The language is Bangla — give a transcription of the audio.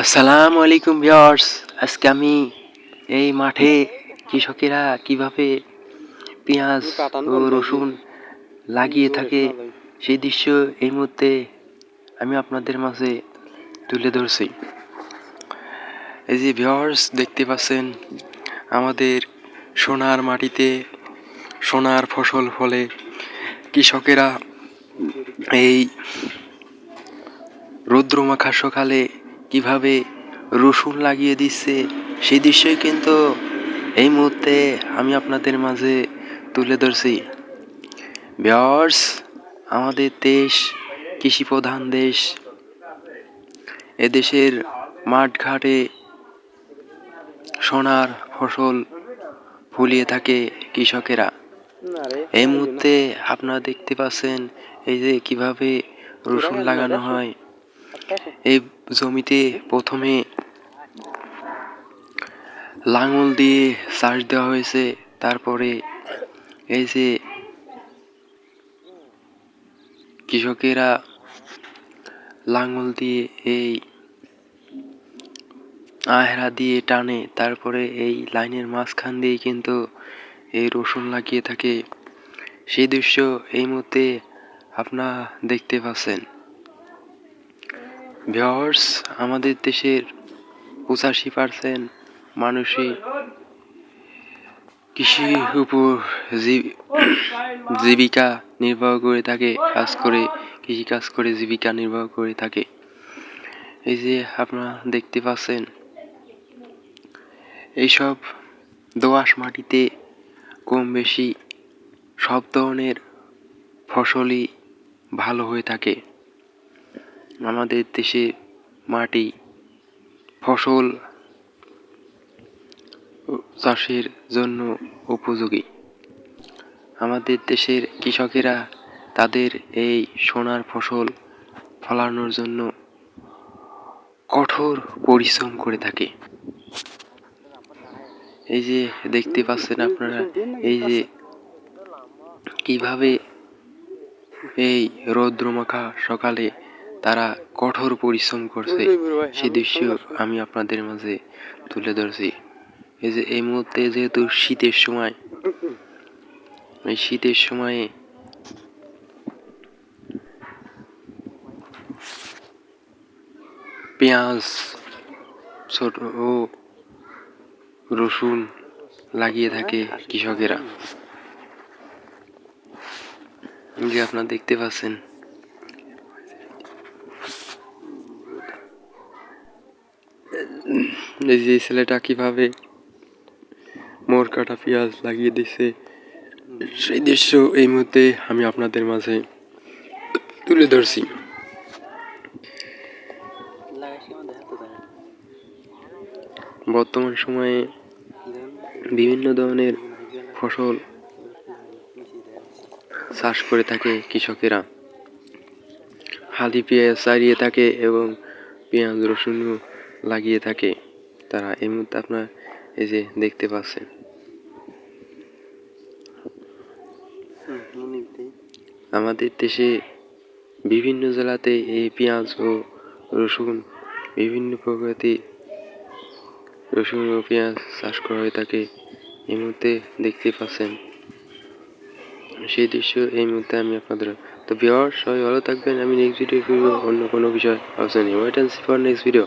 আসসালামু আলাইকুম ভিউয়ার্স। আজকে আমি এই মাঠে কৃষকেরা কীভাবে পেঁয়াজ ও রসুন লাগিয়ে থাকে সেই দৃশ্য এই মুহূর্তে আমি আপনাদের মাঝে তুলে ধরছি। এই যে ভিউয়ার্স দেখতে পাচ্ছেন আমাদের সোনার মাটিতে সোনার ফসল ফলে কৃষকেরা এই রৌদ্রমাখা সকালে কীভাবে রসুন লাগিয়ে দিচ্ছে, সেই দৃশ্যই কিন্তু এই মুহূর্তে আমি আপনাদের মাঝে তুলে ধরছি। বিয়ার্স আমাদের দেশ কৃষি প্রধান দেশ। এদেশের মাঠঘাটে সোনার ফসল ফুলিয়ে থাকে কৃষকেরা। এই মুহূর্তে আপনারা দেখতে পাচ্ছেন এই যে কীভাবে রসুন লাগানো হয়। এই জমিতে প্রথমে লাঙল দিয়ে চাষ দেওয়া হয়েছে, তারপরে এই যে কৃষকেরা লাঙল দিয়ে এই আহরা দিয়ে টানে, তারপরে এই লাইনের মাঝখান দিয়ে কিন্তু এই রসুন লাগিয়ে থাকে। সেই দৃশ্য এই মুহূর্তে আপনারা দেখতে পাচ্ছেন। ভিওর্স আমাদের দেশের পঁচাশি পার্সেন্ট মানুষই কৃষির উপর জীবিকা নির্বাহ করে থাকে, কাজ করে কৃষি কাজ করে, জীবিকা নির্বাহ করে থাকে। এই যে আপনারা দেখতে পাচ্ছেন, এইসব দোআঁশ মাটিতে কম বেশি সব ধরনের ফসলই ভালো হয়ে থাকে। আমাদের দেশে মাটি, ফসল চাষের জন্য উপযোগী। আমাদের দেশের কৃষকেরা তাদের এই সোনার ফসল ফলানোর জন্য কঠোর পরিশ্রম করে থাকে। এই যে দেখতে পাচ্ছেন আপনারা, এই যে কীভাবে এই রৌদ্রমাখা সকালে তারা কঠোর পরিশ্রম করছে। সেই দৃশ্য আমি আপনাদের মাঝে তুলে ধরছি। এই যে এই মুহূর্তে যেহেতু শীতের সময় এই শীতের সময়ে পেঁয়াজ ছোট ও রসুন লাগিয়ে থাকে কৃষকেরা। যে আপনারা দেখতে পাচ্ছেন এই যে ছেলেটা কীভাবে মোর কাটা পেঁয়াজ লাগিয়ে দিছে, সেই দৃশ্য এই মুহূর্তে আমি আপনাদের মাঝে তুলে ধরছি। বর্তমান সময়ে বিভিন্ন ধরনের ফসল চাষ করে থাকে কৃষকেরা। হালি পেঁয়াজ চারিয়ে থাকে এবং পেঁয়াজ রসুনও লাগিয়ে থাকে। তারা এই মুহূর্তে আপনার এই যে দেখতে পাচ্ছেন আমাদের দেশে বিভিন্ন জেলাতে এই পেঁয়াজ ও রসুন, বিভিন্ন প্রকৃতি রসুন ও পেঁয়াজ চাষ করা হয়ে থাকে। এই মুহূর্তে দেখতে পাচ্ছেন। সেই দৃশ্য এই মুহূর্তে আমি আপনাদের তো বিহার সবাই ভালো থাকবেন। আমি নেক্সট ভিডিও অন্য কোনো বিষয় আলোচনা wait and see for next video